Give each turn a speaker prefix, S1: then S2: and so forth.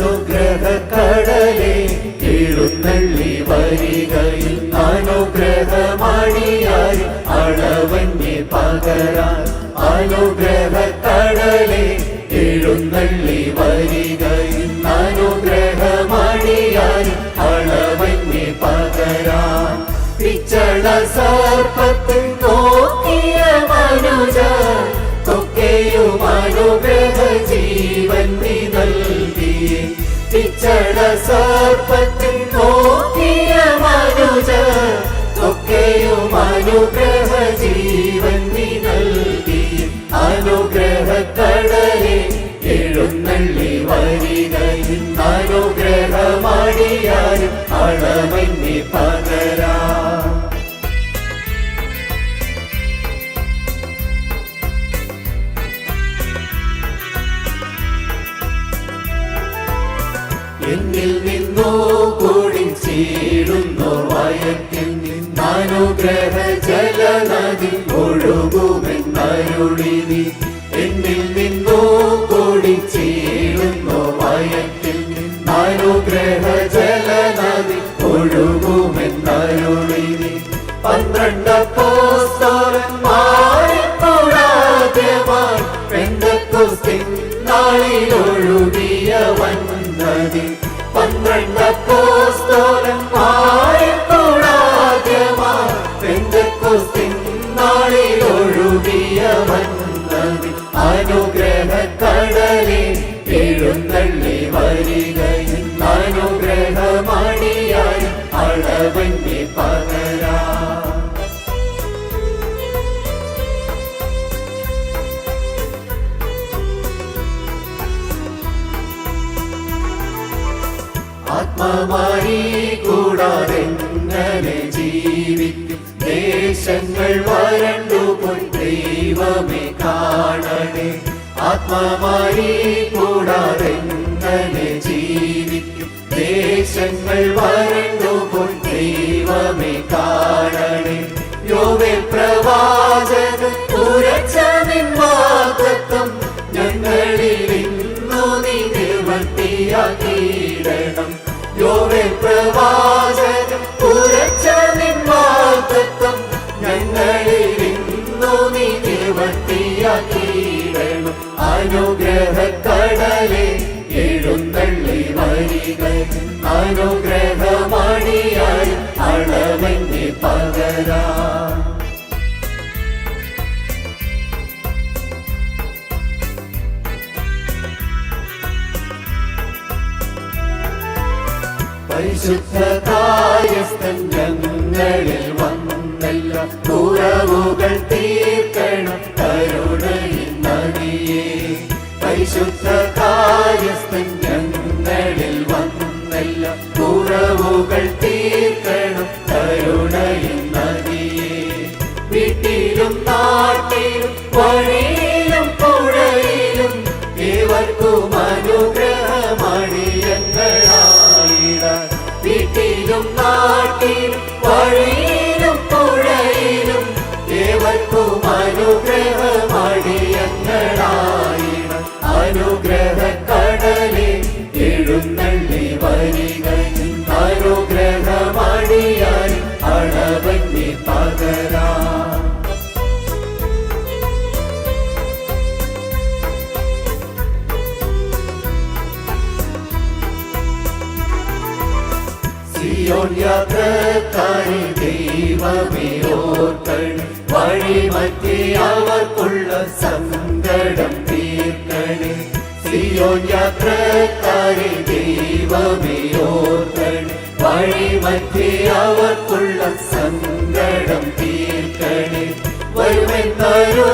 S1: അനുഗ്രഹക്കടലെ എഴുന്നള്ളി വരികയിൽ അനുഗ്രഹമണിയായി അളവന്നെ പകരാൻ അനുഗ്രഹക്കടലെ എഴുന്നള്ളി വരികയിൽ അനുഗ്രഹമണിയായി അളവന്നെ പകരാൻ. പിച്ചള സർപ്പത്തിൽ പിച്ചള സർപ്പത്തിൽ നോക്കിയ മനുജ ഒക്കെയും അനുഗ്രഹ ജീവൻ നീ നൽകി. അനുഗ്രഹ കടലെ എഴുന്നള്ളി വരികയും അനുഗ്രഹമണിയായും അളവന്നി പകരാ എന്നിൽ നിന്നോ കൂടി ചീടുന്നു വയത്തിൽ നിന്നനുഗ്രഹ ജലനദി ഒഴുകുമെന്നരുളി നീ. എന്നിൽ നിന്നോ കൂടി ചീടുന്നു വയത്തിൽ നിന്നനുഗ്രഹ ജലനദി ഒഴുകുമെന്നരുളി നീ. പന്ത്രണ്ട് വന്നതി പന്ത്രണ്ട് പോസ്തോലന്മാരെ കൂടാദ്യമായി പെന്തക്കോസ്തിൻ നാളിൽ ഒഴുകിയ വന്നതിൽ അനുഗ്രഹ ആത്മമായി കൂടാതെ ജീവിക്കും? ദേശങ്ങൾ വരണ്ടു പോയി ദൈവമേ കാണണേ. ആത്മമായി കൂടാതെ ജീവിക്കും? ദേശങ്ങൾ വരണ്ടു പോയി ദൈവമേ കാണണേ. യോവേ പ്രവാചക ഉരച്ച നിൻവാദത്വം ഞങ്ങളിൽ ഇന്നു നീ നിവർത്തിയാക്കിയിടണം കടലെ എഴുന്നള്ളി വരിക അനുഗ്രഹമണിയായി അളവന്നി പകരാ. പരിശുദ്ധ കുറവുകൾ തീർക്കണം കരുണയിൽ നദിയേ പരിശുദ്ധ കായസ്ഥൻ ഞങ്ങളിൽ വന്നല്ല. കുറവുകൾ തീർക്കണം കരുണയിൽ നദിയെ വീട്ടിലും നാട്ടിലും വഴിയിലും പുഴയിലും ഏവർക്കും അനുഗ്രഹമണിയങ്ങളായിടാൻ. വീട്ടിലും നാട്ടിലും വഴിയിലും പുഴയിലും ഏവർക്കും അനുഗ്രഹമണിയങ്ങളായിടാൻ சியோன் யாத்திரத்தாரி தெய்வமே ஓர்கள் வழி மத்தியாவர்க்குள்ள சங்கடம் தீர்க்கணே சியோன் யாத்திரத்தாரி தெய்வமே ஓர்கள் வழி மத்தியாவர்க்குள்ள சங்கடம் தீர்க்கணே வருமென் தரோ